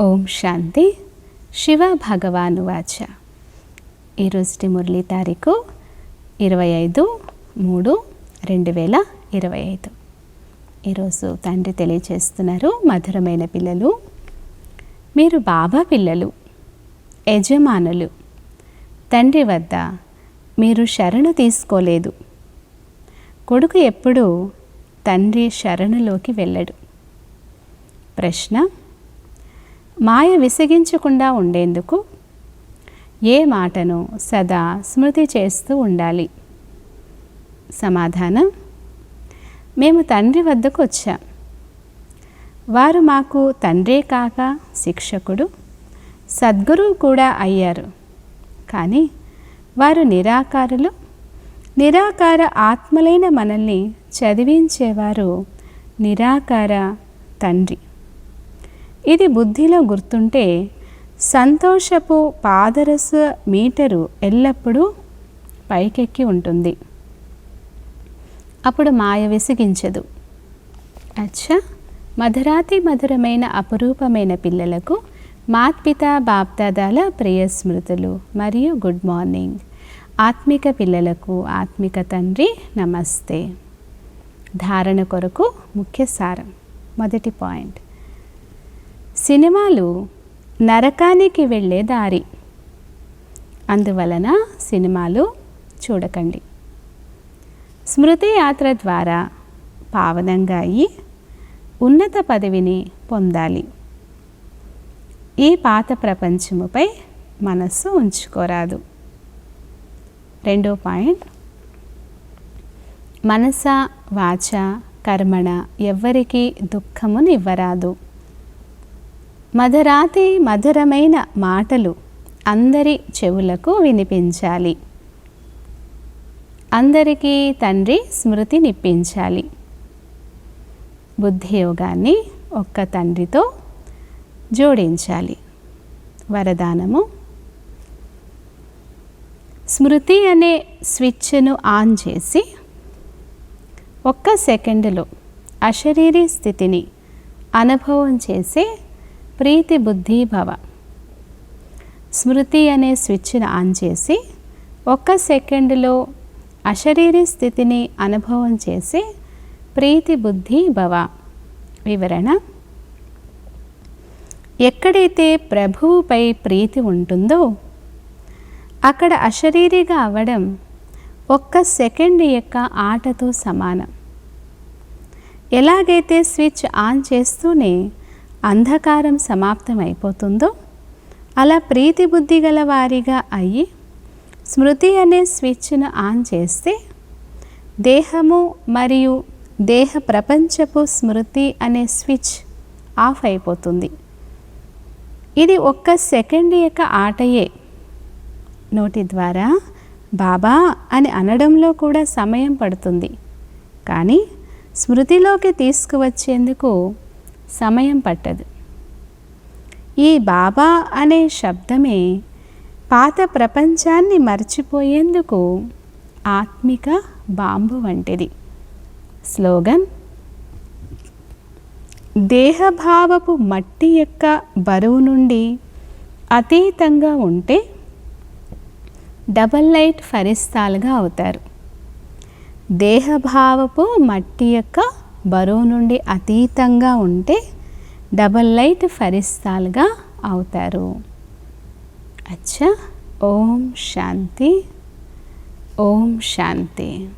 ఓం శాంతి. శివ భగవాను వాచ. ఈరోజుటి మురళీ తారీఖు ఇరవై ఐదు మూడు రెండు వేల ఇరవై ఐదు. ఈరోజు తండ్రి తెలియచేస్తున్నారు మధురమైన పిల్లలు. మీరు బాబా పిల్లలు యజమానులు. తండ్రి వద్ద మీరు శరణు తీసుకోలేదు. కొడుకు ఎప్పుడూ తండ్రి శరణులోకి వెళ్ళడు. ప్రశ్న మాయ విసిగించకుండా ఉండేందుకు ఏ మాటను సదా స్మృతి చేస్తూ ఉండాలి. సమాధానం మేము తండ్రి వద్దకు వచ్చాం. వారు మాకు తండ్రే కాక శిక్షకుడు సద్గురువు కూడా అయ్యారు. కానీ వారు నిరాకారులు నిరాకార ఆత్మలైన మనల్ని చదివించేవారు నిరాకార తండ్రి. ఇది బుద్ధిలో గుర్తుంటే సంతోషపు పాదరస మీటరు ఎల్లప్పుడూ పైకెక్కి ఉంటుంది. అప్పుడు మాయ విసిగించదు. అచ్చా! మధురాతి మధురమైన అపురూపమైన పిల్లలకు మాత్పిత బాప్దాదాల ప్రియ స్మృతులు మరియు గుడ్ మార్నింగ్. ఆత్మిక పిల్లలకు ఆత్మిక తండ్రి నమస్తే. ధారణ కొరకు ముఖ్య సారం. మొదటి పాయింట్. సినిమాలు నరకానికి వెళ్ళే దారి. అందువలన సినిమాలు చూడకండి. స్మృతి యాత్ర ద్వారా పావనంగా అయ్యి ఉన్నత పదవిని పొందాలి. ఈ పాత ప్రపంచముపై మనస్సు ఉంచుకోరాదు. రెండో పాయింట్. మనస వాచ కర్మణ ఎవ్వరికీ దుఃఖమునివ్వరాదు. మధరాతి మధురమైన మాటలు అందరి చెవులకు వినిపించాలి. అందరికీ తండ్రి స్మృతి నిప్పించాలి. బుద్ధియోగాన్ని ఒక్క తండ్రితో జోడించాలి. వరదానము స్మృతి అనే స్విచ్ను ఆన్ చేసి ఒక్క సెకండులో అశరీరీ స్థితిని అనుభవం చేసే ప్రీతి బుద్ధి భవ. స్మృతి అనే స్విచ్ను ఆన్ చేసి ఒక్క సెకండులో అశరీరీ స్థితిని అనుభవం చేసి ప్రీతి బుద్ధి భవ. వివరణ? ఎక్కడైతే ప్రభువుపై ప్రీతి ఉంటుందో అక్కడ అశరీరిగా అవ్వడం ఒక్క సెకండ్ యొక్క ఆటతో సమానం. ఎలాగైతే స్విచ్ ఆన్ చేస్తూనే అంధకారం సమాప్తం అయిపోతుందో అలా ప్రీతి బుద్ధి గల వారిగా అయ్యి స్మృతి అనే స్విచ్ను ఆన్ చేస్తే దేహము మరియు దేహ ప్రపంచపు స్మృతి అనే స్విచ్ ఆఫ్ అయిపోతుంది. ఇది ఒక్క సెకండ్ యొక్క ఆటయే. నోటి ద్వారా బాబా అని అనడంలో కూడా సమయం పడుతుంది. కానీ స్మృతిలోకి తీసుకువచ్చేందుకు సమయం పట్టదు. ఈ బాబా అనే శబ్దమే పాత ప్రపంచాన్ని మర్చిపోయేందుకు ఆత్మిక బాంబు వంటిది. స్లోగన్ దేహభావపు మట్టి యొక్క బరువు నుండి అతీతంగా ఉంటే డబల్ లైట్ ఫరిస్తాలుగా అవుతారు. దేహభావపు మట్టి యొక్క బరువు నుండి అతీతంగా ఉంటే డబల్ లైట్ ఫరిస్తాలుగా అవుతారు. అచ్చా. ఓం శాంతి. ఓం శాంతి.